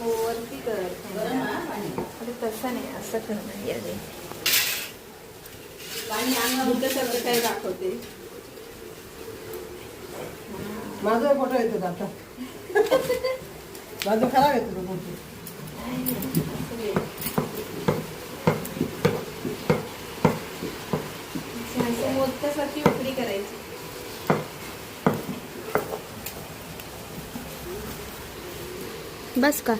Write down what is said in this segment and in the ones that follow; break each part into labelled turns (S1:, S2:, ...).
S1: हो वरती कर. अरे तसं नाही असं कर ना याने
S2: पाणी अंगावर
S1: कसं काय दाखवते.
S3: माझा फोटो येतो आता. माझं खराब येतो तो फोटो
S1: असं मोदकासारखी उकडी करायची.
S4: बस का?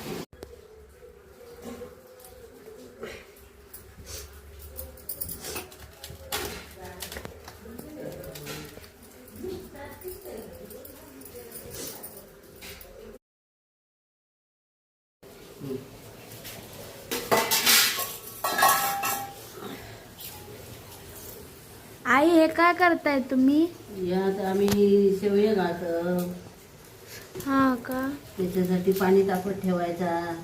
S4: आई हे काय करताय तुम्ही?
S2: यात आम्ही शेवया घालतो.
S4: हा का?
S2: त्याच्यासाठी पाणी तापत ठेवायचा.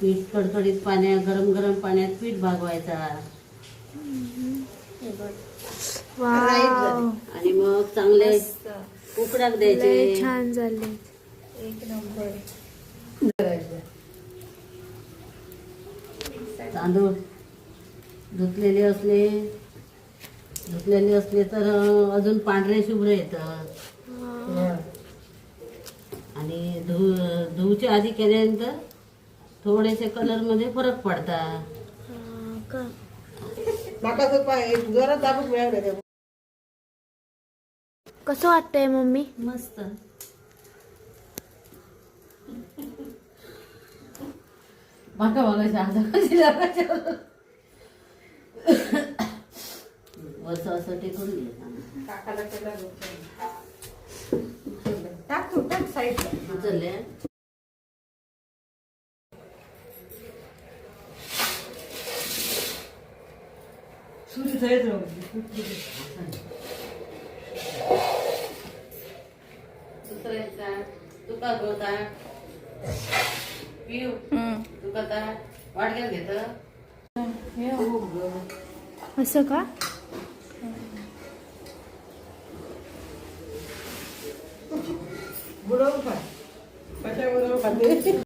S2: पीठ कडकडीत पाण्यात गरम गरम पाण्यात पीठ भागवायचा.
S4: वाव.
S2: आणि मग चांगले. उकडाक
S4: लय
S2: द्यायचे.
S4: छान झाले.
S1: एक नंबर.
S2: तांदूळ धुतलेले असले धुतलेले असले तर अजून पांढरे शुभ्र येतात. आणि धु धुवच्या आधी केल्यानंतर थोडेसे कलरमध्ये फरक पडतात
S4: हा कसं वाटतंय मम्मी?
S2: मस्त. बघा बघायचं आता कशी लागायचं वरचं असं टेकून घे.
S3: टाक तू टाक साईडला.
S2: उचलले?
S3: सुरी
S2: एक ताट तुका गो ताट पिऊ. तुका ताट वाटक्यात घेत.
S4: असं का?
S3: बुडवून खा कशा बुडवून खाते